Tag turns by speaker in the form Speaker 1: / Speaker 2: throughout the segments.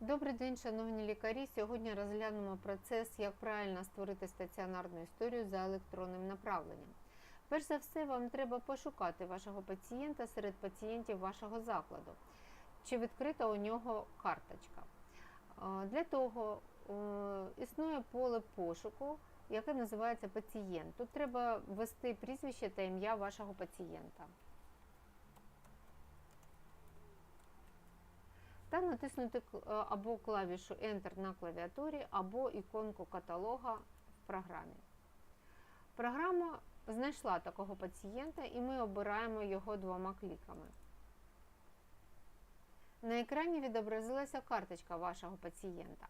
Speaker 1: Добрий день, шановні лікарі. Сьогодні розглянемо процес, як правильно створити стаціонарну історію за електронним направленням. Перш за все, вам треба пошукати вашого пацієнта серед пацієнтів вашого закладу, чи відкрита у нього карточка. Для того е, існує поле пошуку, яке називається пацієнт. Тут треба ввести прізвище та ім'я вашого пацієнта. Та натиснути е, або клавішу Enter на клавіатурі, або іконку каталога в програмі. Програма знайшла такого пацієнта і ми обираємо його двома кліками. На екрані відобразилася карточка вашого пацієнта.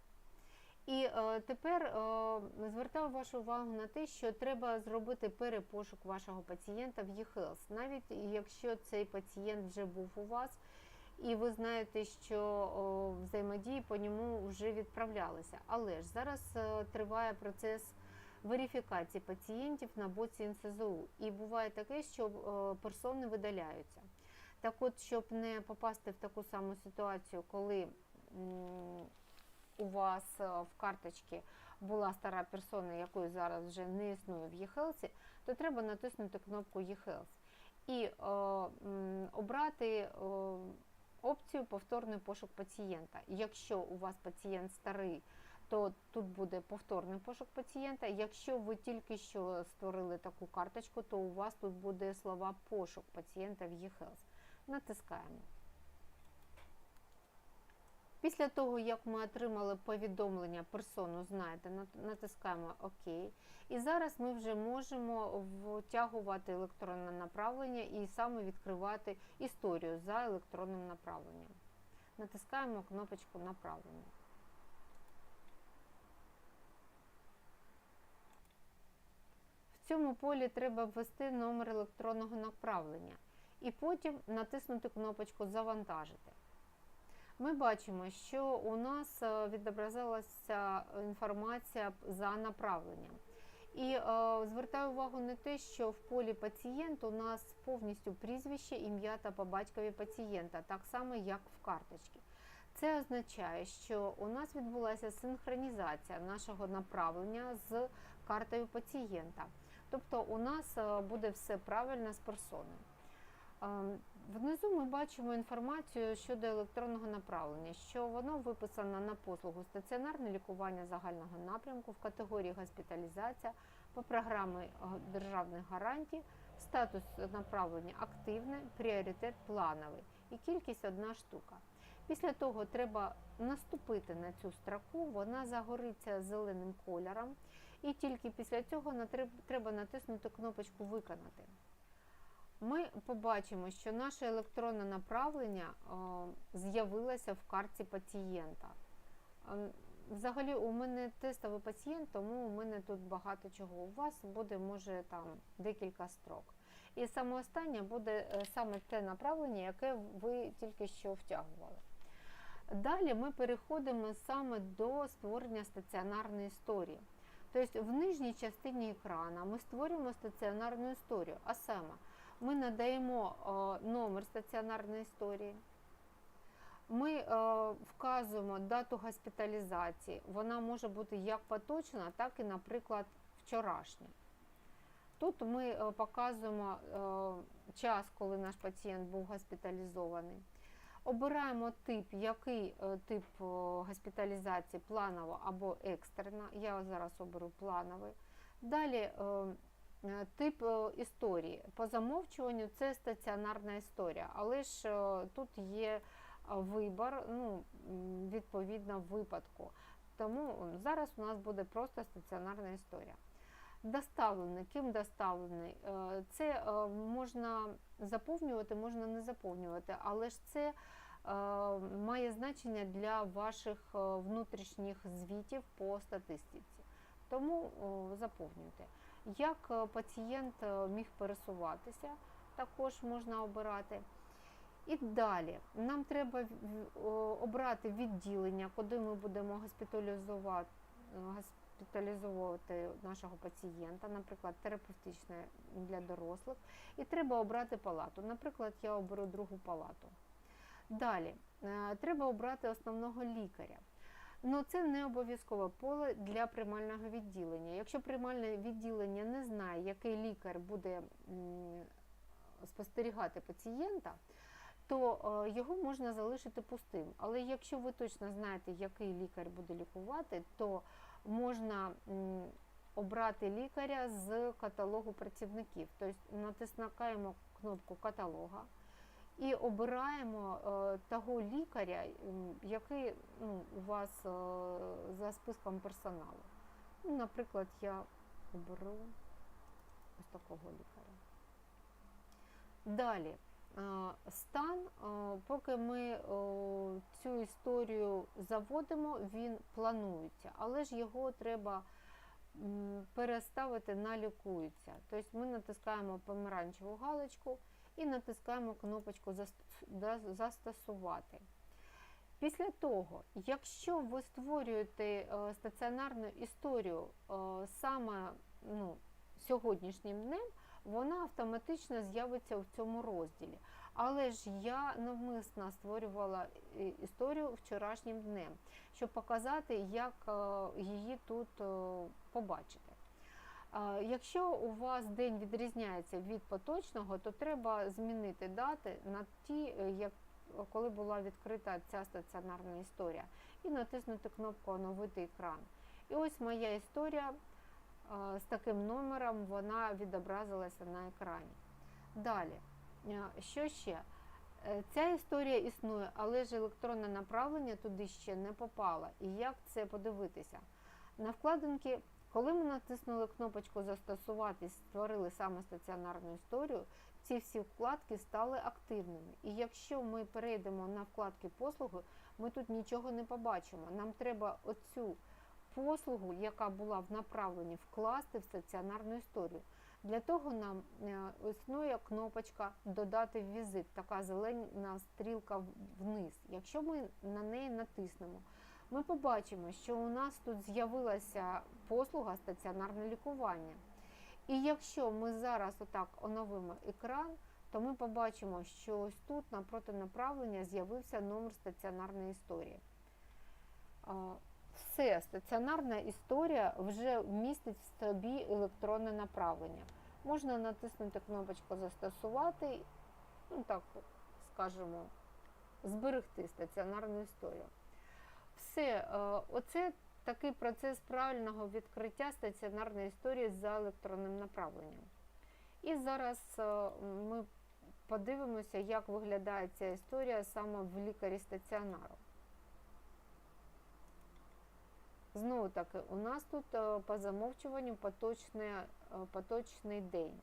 Speaker 1: І е, тепер е, звертаю вашу увагу на те, що треба зробити перепошук вашого пацієнта в eHealth, навіть якщо цей пацієнт вже був у вас, і ви знаєте, що взаємодії по ньому вже відправлялися. Але ж зараз е, триває процес верифікації пацієнтів на боці НСЗУ. І буває таке, що е, персони видаляються. Так от, щоб не попасти в таку саму ситуацію, коли у вас е, в карточці була стара персона, якої зараз вже не існує в eHealth, то треба натиснути кнопку eHealth і е, обрати опцію повторний пошук пацієнта. Якщо у вас пацієнт старий, то тут буде повторний пошук пацієнта. Якщо ви тільки що створили таку карточку, то у вас тут буде слова пошук пацієнта в eHealth. Натискаємо. Після того, як ми отримали повідомлення, персону знаєте, натискаємо ОК. І зараз ми вже можемо втягувати електронне направлення і саме відкривати історію за електронним направленням. Натискаємо кнопочку направлення. В цьому полі треба ввести номер електронного направлення і потім натиснути кнопочку Завантажити. Ми бачимо, що у нас е, відобразилася інформація за направленням. І е, звертаю увагу на те, що в полі пацієнт у нас повністю прізвище, ім'я та по батькові пацієнта, так само як в карточці. Це означає, що у нас відбулася синхронізація нашого направлення з картою пацієнта. Тобто у нас е, буде все правильно з персоною. Внизу ми бачимо інформацію щодо електронного направлення, що воно виписано на послугу стаціонарне лікування загального напрямку в категорії госпіталізація по програмі державних гарантій, статус направлення активне, пріоритет плановий і кількість одна штука. Після того треба наступити на цю строку, вона загориться зеленим кольором, і тільки після цього треба натиснути кнопочку Виконати ми побачимо, що наше електронне направлення е, з'явилося в карті пацієнта. Е, Взагалі, у мене тестовий пацієнт, тому у мене тут багато чого. У вас буде, може, там декілька строк. І саме останнє буде е, саме те направлення, яке ви тільки що втягували. Далі ми переходимо саме до створення стаціонарної історії. Тобто в нижній частині екрану ми створюємо стаціонарну історію, а саме ми надаємо е, номер стаціонарної історії. Ми е, вказуємо дату госпіталізації. Вона може бути як поточна, так і, наприклад, вчорашня. Тут ми е, показуємо час, коли наш пацієнт був госпіталізований. Обираємо тип, який тип госпіталізації планова або екстрена. Я зараз оберу плановий. Далі тип е, історії. По замовчуванню це стаціонарна історія, але ж е, тут є е, вибір ну, відповідно випадку. Тому зараз у нас буде просто стаціонарна історія. Доставлений, ким доставлений? Е, Це е, можна заповнювати, можна не заповнювати, але ж це е, має значення для ваших е, внутрішніх звітів по статистиці. Тому заповнюйте. Як е, пацієнт е, міг пересуватися, також можна обирати. І далі нам треба обрати відділення, куди ми будемо госпіталізувати, госпіталізовувати нашого пацієнта, наприклад, терапевтичне для дорослих. І треба обрати палату. Наприклад, я оберу другу палату. Далі, е, треба обрати основного лікаря. Ну, це не обов'язкове поле для приймального відділення. Якщо приймальне відділення не знає, який лікар буде спостерігати пацієнта, то е, його можна залишити пустим. Але якщо ви точно знаєте, який лікар буде лікувати, то можна обрати лікаря з каталогу працівників. Тобто натискаємо кнопку каталога і обираємо е, того лікаря, який ну, у вас е, за списком персоналу. Ну, наприклад, я оберу ось такого лікаря. Далі. е, Стан, поки ми цю історію заводимо, він планується, але ж його треба переставити на лікується. Тобто ми натискаємо помаранчеву галочку і натискаємо кнопочку Застосувати. Після того, якщо ви створюєте е, стаціонарну історію е, саме ну, сьогоднішнім днем, вона автоматично з'явиться в цьому розділі. Але ж я навмисно створювала е, історію вчорашнім днем, щоб показати, як її тут побачити. Якщо у вас день відрізняється від поточного, то треба змінити дати на ті, е, як, коли була відкрита ця стаціонарна історія, і натиснути кнопку Оновити екран. І ось моя історія е, з таким номером вона відобразилася на екрані. Далі, е, що ще? Ця історія існує, але ж електронне направлення туди ще не попало. І як це подивитися? На вкладинки, коли ми натиснули кнопочку Застосувати, створили саме стаціонарну історію, ці всі вкладки стали активними. І якщо ми перейдемо на вкладки послуги, ми тут нічого не побачимо. Нам треба оцю послугу, яка була в направленні, вкласти в стаціонарну історію. Для того нам е, існує кнопочка Додати візит, така зелена стрілка вниз. Якщо ми на неї натиснемо, ми побачимо, що у нас тут з'явилася послуга стаціонарне лікування. І якщо ми зараз отак оновимо екран, то ми побачимо, що ось тут напроти направлення з'явився номер стаціонарної історії. Все, стаціонарна історія вже містить в собі електронне направлення. Можна натиснути кнопочку Застосувати, ну так скажемо, зберегти стаціонарну історію. Все, оце такий процес правильного відкриття стаціонарної історії за електронним направленням. І зараз е, ми подивимося, як виглядає ця історія саме в лікарі стаціонару. Знову таки, у нас тут е, по замовчуванню поточний, е, поточний день.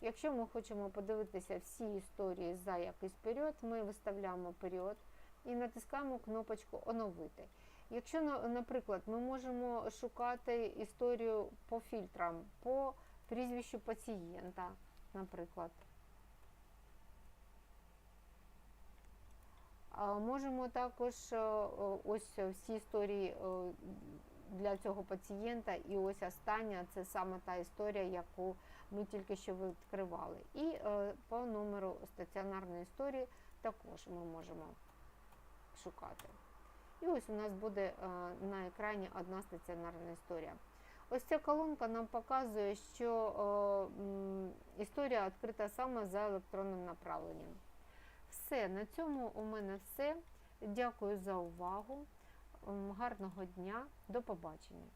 Speaker 1: Якщо ми хочемо подивитися всі історії за якийсь період, ми виставляємо період і натискаємо кнопочку Оновити. Якщо, наприклад, ми можемо шукати історію по фільтрам, по прізвищу пацієнта, наприклад. Можемо також е, ось всі історії е, для цього пацієнта, і ось остання це саме та історія, яку ми тільки що відкривали. І е, по номеру стаціонарної історії також ми можемо шукати. І ось у нас буде е, на екрані одна стаціонарна історія. Ось ця колонка нам показує, що історія відкрита саме за електронним направленням. Все, на цьому у мене все. Дякую за увагу. Гарного дня, до побачення.